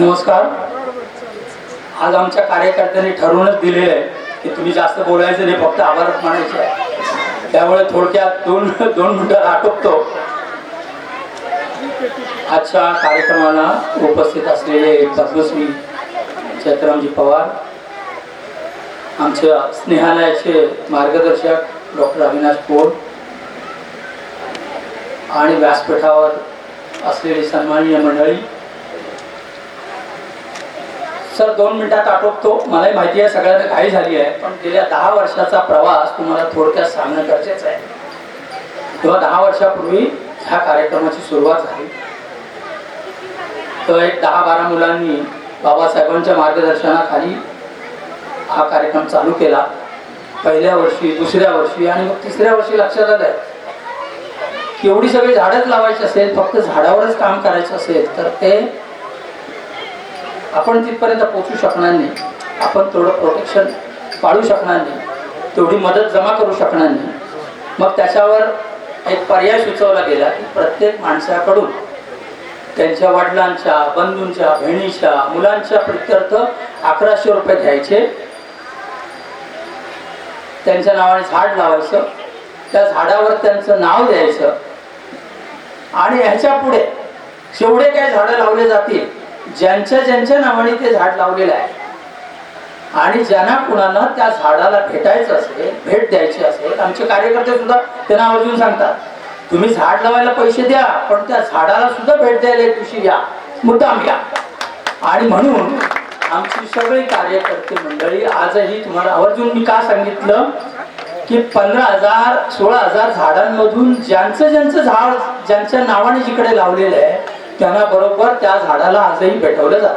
नमस्कार. आज आमच्या कार्यकर्त्यांनी ठरवूनच दिलेलं आहे की तुम्ही जास्त बोलायचं नाही फक्त आभार मानायचे आहे. त्यामुळे थोडक्यात दोन दोन मिनटं आटोपतो. आजच्या कार्यक्रमाला उपस्थित असलेले पद्मश्री चैत्रामजी पवार आमच्या स्नेहालयाचे मार्गदर्शक डॉक्टर अविनाश पोळ आणि व्यासपीठावर असलेली सन्माननीय मंडळी सर दोन मिनिटात आटोपतो. मलाही माहिती आहे सगळ्यांना घाई झाली आहे पण गेल्या दहा वर्षाचा प्रवास तुम्हाला थोडक्यात सांगणं गरजेचं आहे. तेव्हा दहा वर्षापूर्वी ह्या कार्यक्रमाची सुरुवात झाली. तर एक दहा बारा मुलांनी बाबासाहेबांच्या मार्गदर्शनाखाली हा कार्यक्रम चालू केला. पहिल्या वर्षी दुसऱ्या वर्षी आणि मग तिसऱ्या वर्षी लक्षात आलं की एवढी सगळी झाडच लावायची असेल फक्त झाडावरच काम करायचं असेल तर ते आपण तिथपर्यंत पोचू शकणार नाही आपण थोडं प्रोटेक्शन पाळू शकणार नाही तेवढी मदत जमा करू शकणार नाही. मग त्याच्यावर एक पर्याय सुचवला गेला की प्रत्येक माणसाकडून त्यांच्या वडिलांच्या बंधूंच्या बहिणीच्या मुलांच्या प्रित्यर्थ अकराशे रुपये घ्यायचे त्यांच्या नावाने झाड लावायचं त्या झाडावर त्यांचं नाव द्यायचं. आणि ह्याच्या पुढे जेवढे काही झाडं लावले जातील ज्यांच्या ज्यांच्या नावाने ते झाड लावलेलं आहे. आणि ज्यांना कुणाला त्या झाडाला भेटायचं असेल भेट द्यायची असेल आमचे कार्यकर्ते सुद्धा त्यांना आवर्जून सांगतात तुम्ही झाड लावायला पैसे द्या पण त्या झाडाला सुद्धा भेट द्यायला एक दिवशी या मुद्दाम या. आणि म्हणून आमची सगळी कार्यकर्ते मंडळी आजही तुम्हाला आवर्जून मी का सांगितलं की पंधरा हजार सोळा हजार झाडांमधून ज्यांचं ज्यांचं झाड ज्यांच्या नावाने जिकडे लावलेलं आहे त्यांना बरोबर त्या झाडाला आजही भेटवलं जात.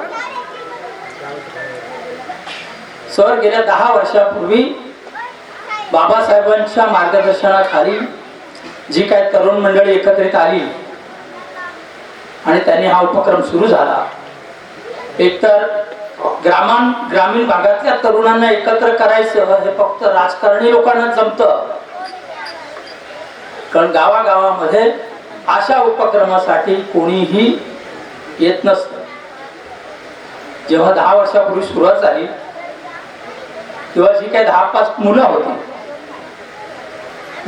सर गेल्या दहा वर्षापूर्वी बाबासाहेबांच्या मार्गदर्शनाखाली जी काय तरुण मंडळी एकत्रित आली आणि त्यांनी हा उपक्रम सुरू झाला. एकतर ग्रामान ग्रामीण भागातल्या तरुणांना एकत्र करायचं हे फक्त राजकारणी लोकांना जमतं. कारण गावागावामध्ये अशा उपक्रमासाठी कोणीही येत नसतं. जेव्हा दहा वर्षापूर्वी सुरुवात झाली तेव्हा जी काही दहा पाच मुलं होती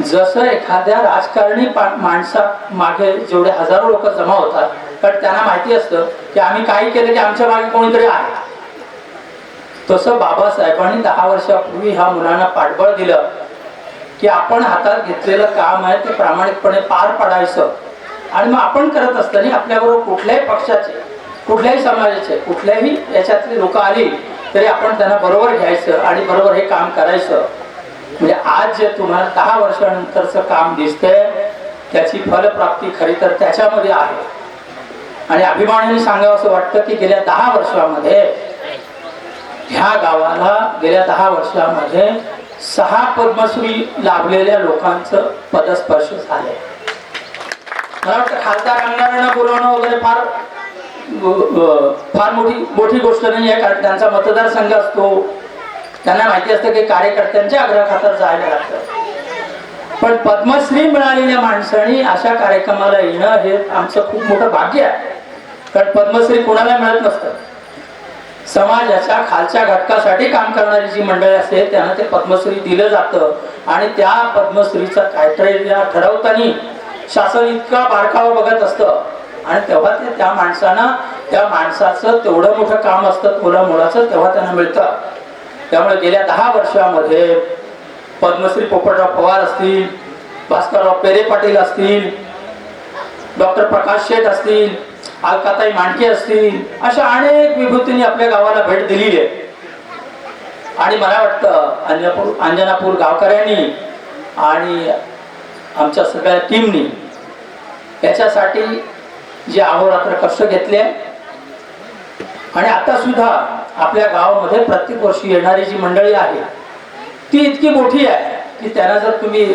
जसं एखाद्या राजकारणी पा- माणसा मागे जेवढे हजारो लोक जमा होतात कारण त्यांना माहिती असतं की आम्ही काही केलं की आमच्या मागे कोणीतरी आहे. तसं बाबासाहेबांनी दहा वर्षापूर्वी ह्या मुलांना पाठबळ दिलं. की आपण हातात घेतलेलं काम आहे ते प्रामाणिकपणे पार पाडायचं. आणि मग आपण करत असताना आपल्याबरोबर कुठल्याही पक्षाचे कुठल्याही समाजाचे कुठल्याही याच्यातली लोक आली तरी आपण त्यांना बरोबर घ्यायचं आणि बरोबर हे काम करायचं. म्हणजे आज जे तुम्हाला दहा वर्षानंतरचं काम दिसतंय त्याची फलप्राप्ती खरी तर त्याच्यामध्ये आहे. आणि अभिमानाने सांगावं असं वाटतं की गेल्या दहा वर्षामध्ये ह्या गावाला गेल्या दहा वर्षामध्ये सहा पद्मश्री लाभलेल्या लोकांचं पदस्पर्श झालंय. मला वाटतं खासदार आमदारांना बोलवणं वगैरे फार फार मोठी मोठी गोष्ट नाही आहे कारण त्यांचा मतदारसंघ असतो. त्यांना माहिती असतं की कार्यकर्त्यांच्या आग्रहाखातर जायला लागतं. पण पद्मश्री मिळालेल्या माणसांनी अशा कार्यक्रमाला येणं हे आमचं खूप मोठं भाग्य आहे. कारण पद्मश्री कोणाला मिळत नसतं? समाजाच्या खालच्या घटकासाठी काम करणारी जी मंडळी असते त्यांना ते पद्मश्री दिलं जातं. आणि त्या पद्मश्रीचा क्रायटेरिया ठरवताना शासन इतका बारकावा बघत असतं. आणि तेव्हा ते त्या माणसानं त्या माणसाचं तेवढं मोठं काम असतं मुलं मुलाचं तेव्हा त्यांना मिळतं. त्यामुळे गेल्या दहा वर्षामध्ये पद्मश्री पोपटराव पवार असतील भास्करराव पेरे पाटील असतील डॉक्टर प्रकाश शेठ असतील अलकाताई मांडके असतील अशा अनेक विभूतींनी आपल्या गावाला भेट दिली आहे. आणि मला वाटतं अंजनापूर अंजनापूर गावकऱ्यांनी आणि आमच्या सगळ्या टीमनी याच्यासाठी जे अहोरात्र कष्ट घेतले आणि आता सुद्धा आपल्या गावामध्ये प्रत्येक वर्षी येणारी जी मंडळी आहे ती इतकी मोठी आहे की त्यांना जर तुम्ही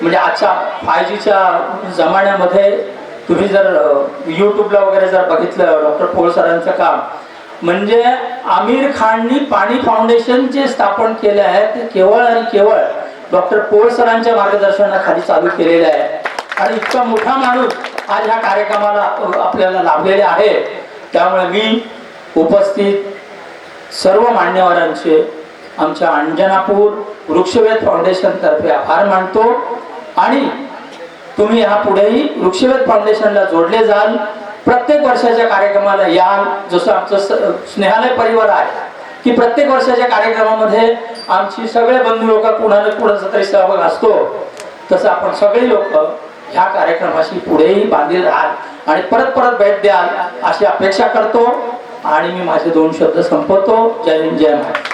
म्हणजे आजच्या फाय जीच्या जमान्यामध्ये तुम्ही जर यूट्यूबला वगैरे जर बघितलं डॉक्टर पोळ सरांचं काम म्हणजे आमिर खाननी पाणी फाउंडेशन जे स्थापन केले आहे ते केवळ आणि केवळ डॉक्टर पोळ सरांच्या मार्गदर्शनाखाली चालू केलेलं आहे. आणि इतका मोठा माणूस आज ह्या कार्यक्रमाला आपल्याला लाभलेले आहे. त्यामुळे मी उपस्थित सर्व मान्यवरांचे आमच्या अंजनापूर वृक्षवेध फाउंडेशनतर्फे आभार मानतो. आणि तुम्ही ह्या पुढेही वृक्षवेध फाउंडेशनला जोडले जाल. प्रत्येक वर्षाच्या कार्यक्रमाला याल. जसं आमचं स- स्नेहालय परिवार आहे की प्रत्येक वर्षाच्या कार्यक्रमामध्ये आमची सगळे बंधू लोक कुणाला कुणाचा तरी सहभाग असतो. तसं आपण सगळी लोक ह्या कार्यक्रमाशी पुढेही बांधील राहाल आणि परत परत भेट द्याल अशी अपेक्षा करतो. आणि मी माझे दोन शब्द संपवतो. जय हिंद जय महाराज